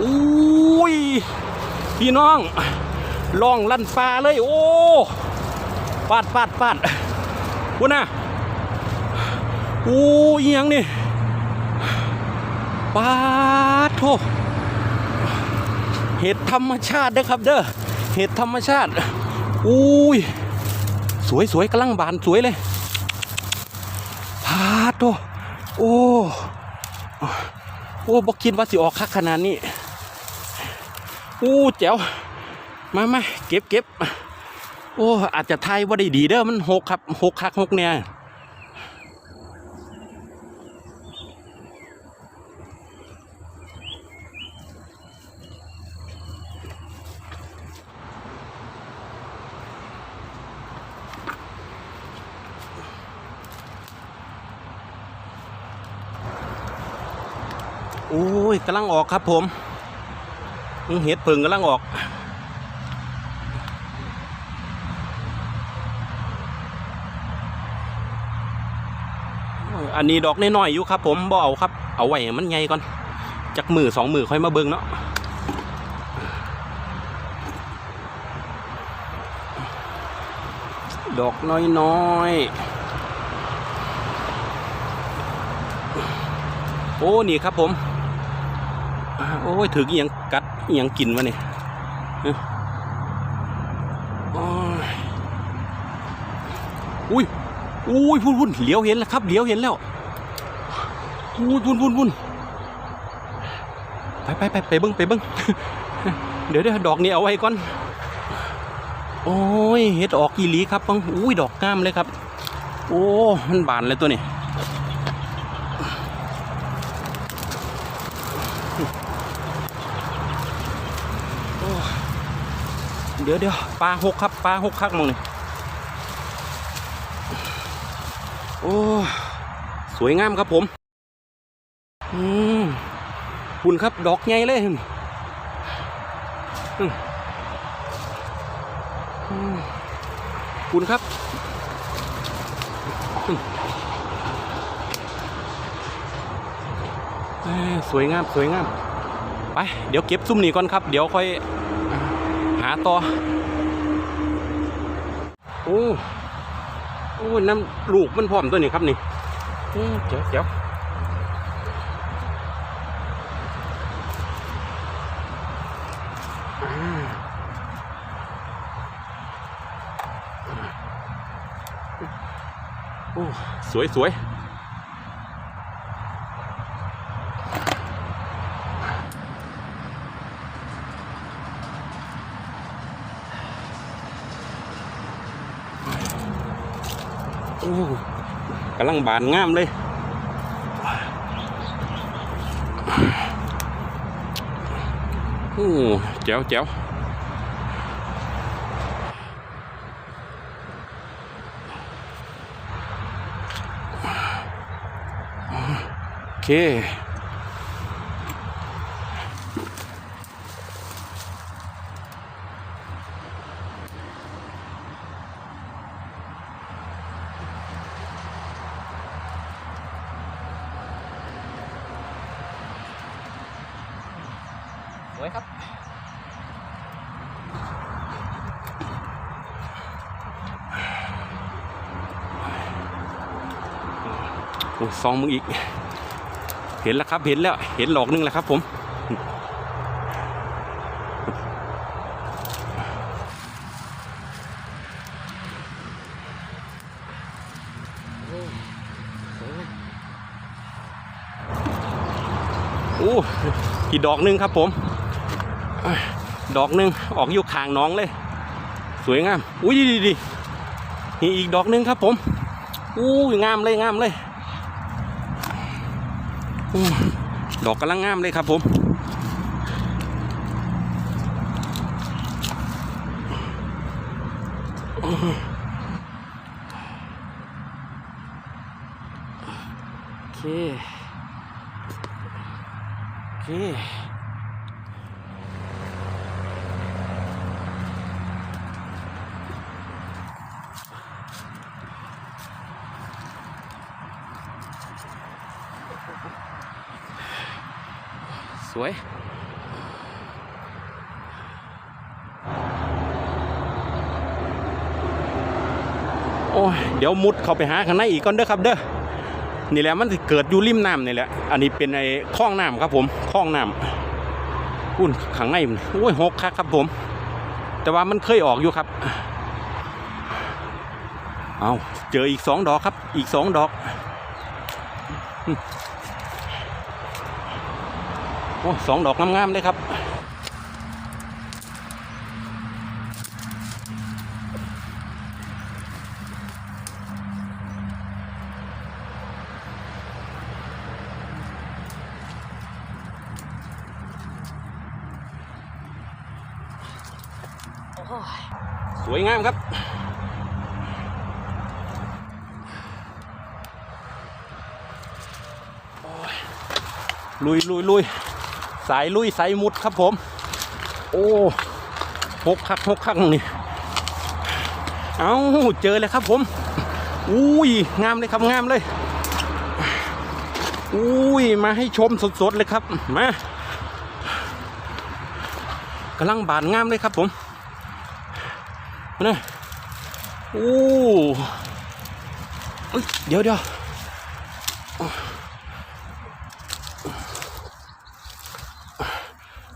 อุ้ยพี่น้องล่องลั่นฟ้าเลย โอ้ปาดปาดปาดคุณน่ะโอ้ยยังนี่ปาดโถเห็ดธรรมชาติเด้อครับเด้อเห็ดธรรมชาติอุ้ยสวยสวยกำลังบานสวยเลยพาดโตโอ้ โอ้บอกคิดว่าสิออกคักขนาดนี้ อู้แจ๋วมามาเก็บเก็บโอ้อาจจะทายว่าได้ดีเด้อมันหกครับหกคักหกเนี่ยโอ้ยกำลังออกครับผมอืม เห็ดเพิงกำลังออก อันนี้ดอกน้อยๆอยู่ครับ ผมบ่เอาครับ เอาไว้มันใหญ่ก่อนจักมือสองมือค่อยมาเบิ่งเนาะดอกน้อยๆ โอ้ นี่ครับผม โอ้ยถึงเอียงกัดเอียงกินวะเนี่ยฮะอ้ยอุ้ยอุ้ยพุ่นพุ่นเหลียวเห็นแล้วครับเหลียวเห็นแล้วอุ้ยพุ่นพุ่นพุ่นไปไปไปไปเบิ้งไปเบิ้งเดี๋ยวเดี๋ยวดอกนี้เอาไว้ก่อน โอ้ยเห็ดออกอีหลีครับปังอุ้ยดอกงามเลยครับ โอ้มันบานเลยตัวนี้ เดี๋ยวเดี๋ยวปลาหกครับปลาหกคักมองโอ้สวยงามครับผม อืมคุณครับดอกใหญ่เลยอืมคุณครับเอ้สวยงามสวยงาม ไป เดี๋ยวเก็บซุ่มนี้ก่อนครับ เดี๋ยวค่อยาต่อ โอ้โอ้น้ำลูกมันพร้อมตัวนี้ครับนี่เจ๋วเจ๋วอ่าโอ้ สวยสวย กำลังบานงามเลยโอ้แจ๋วแจ๋วโอเค โอ้ซองมึงอีก เห็นแล้วครับ เห็นแล้ว เห็นหลอกนึงแล้วครับ ผม โอ้กี่ดอกหนึงครับ ผม ดอกหนึ่งออกอยู่คางน้องเลย สวยงาม อุ้ยดีดีดีนี่อีกดอกหนึ่งครับ ผม อู้ยงามเลยงามเลยอู้ ดอกกำลังงามเลยครับผมโอเค โอเคส วยโอ้ยเดี๋ยวมุดเข้าไปหาข้างในอีกก่อนเด้อครับเด้อนี่แหละมันเกิดอยู่ริมน้ำนี่แหละ อันนี้เป็นไอ้คลองน้ำครับผมคลองน้ำอุ่นข้างในมันโอ้ยหกคักครับผม แต่ว่ามันเคยออกอยู่ครับ เอาเจออีกสองดอกครับ อีกสองดอก อ้สองดอกงามๆเลยครับสวยงามครับ ลุยลุยลุย สายลุยสายมุดครับผม โอ้หกคักหกคักนี่ เอาเจอเลยครับผม อุ้ยงามเลยครับงามเลย อุ้ยมาให้ชมสดๆเลยครับ มากำลังบานงามเลยครับผมนะโอ้เอ้ยเดี๋ยวเดี๋ยว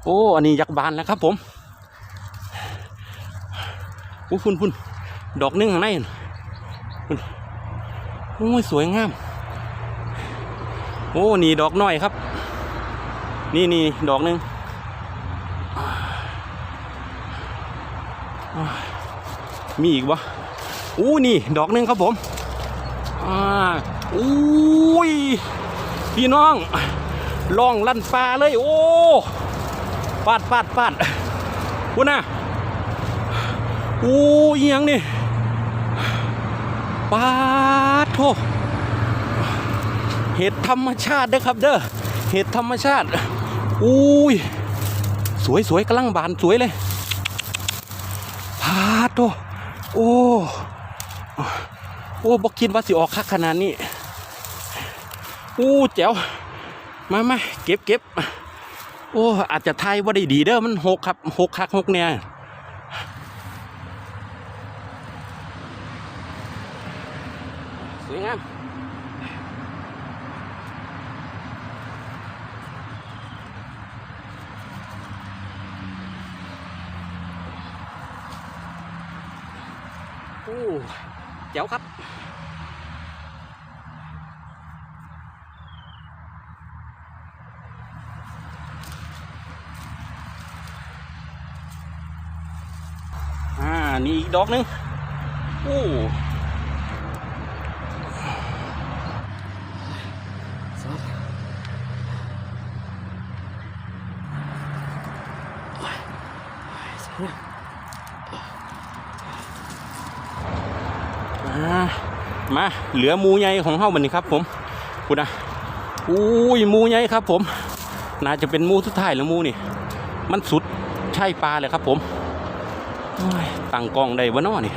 โอ้อันนี้ยักษ์บานแล้วครับผมโอ้พุ่นพุ่นดอกหนึงข้างในพุ่นโอ้ยสวยงาม โอ้นี่ดอกน้อยครับ นี่นี่ดอกหนึงอ่ามีอีกวะอู้นี่ ดอกหนึงครับผมอ่าอุ้ยพี่น้องล่องลั่นฟ้าเลย โอ้ ปาดปาดปาดพูดนะโอ้ยอิหยังนี่ปาดโทเห็ดธรรมชาติเด้อครับเด้อเห็ดธรรมชาติอุ้ยสวยสวยกำลังบานสวยเลยปาดโทโอ้โอ้บอกคิดว่าสิออกคักขนาดนี้อู้แจ๋วมามาเก็บเก็บ โอ้อาจจะทายว่าได้ดีเด้อมันหกครับหกคักหกเนี่ยสวยงามโอ้เจ๋วครับ นี่อีกดอกนึงโอ้อ่ามาเหลือมูใหญ่ของเฮาบันนี้ครับ ผมคุณนะอุ้ยมูใหญ่ครับ ผม น่าจะเป็นมูสุดท้ายแล้วมูนี่ มันสุดใช่ปลาเลยครับผม ตั้งกล้องได้วะน้อนี่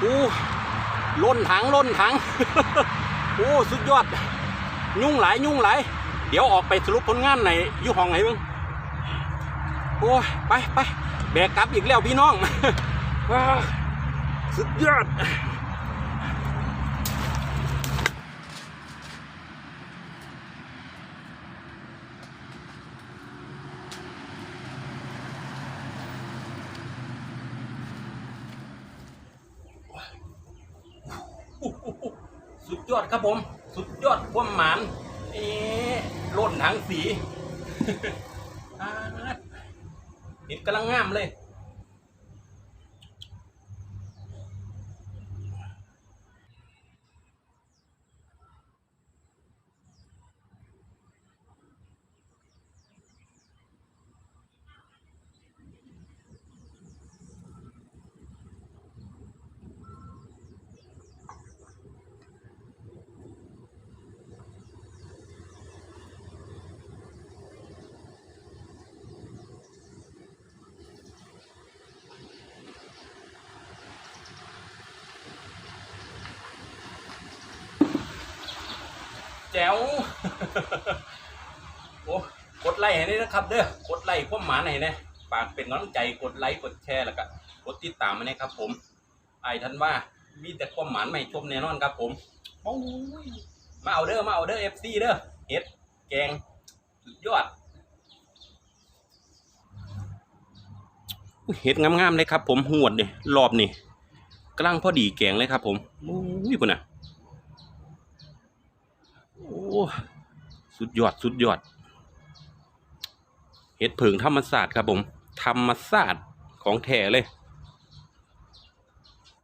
โอ้ล้นถังล้นถังโอ้สุดยอด ยุ่งหลายยุ่งหลายเดี๋ยวออกไปสรุปผลงานในยุ่ห้องไหนมึงโอ้ไปไปแบกกลับอีกแล้วพี่น้องว้าสุดยอด สุด ยอดครับผม สุดยอดความหมานเอ๊ะล้นถังสีอ่าเห็ดกำลังงามเลย จ๋วโอ้กดไลค์ให้ด้วยนะครับ เด้อกดไลค์ความหมานให้นะฝากเป็นกำลังใจกดไลค์กดแชร์แล้วก็กดติดตามมาเนี่ยครับ ผม ไอ้ท่านว่ามีแต่ความหมานไม่ชมแน่นอนครับ ผมโอ้ยมาเอาเด้อมาเอาเด้อเอฟซีเด้อเฮ็ดแกงสุดยอดอุ๊ยเฮ็ดงามๆเลยครับ ผมหวดเนี่ยรอบนี่กำลังพอดีแกงเลยครับ ผมโอ้ยปุ่นน่ะ โอ้สุดยอดสุดยอด เห็ดผึ่งธรรมศาสตร์ครับผม ธรรมศาสตร์ของแท้เลย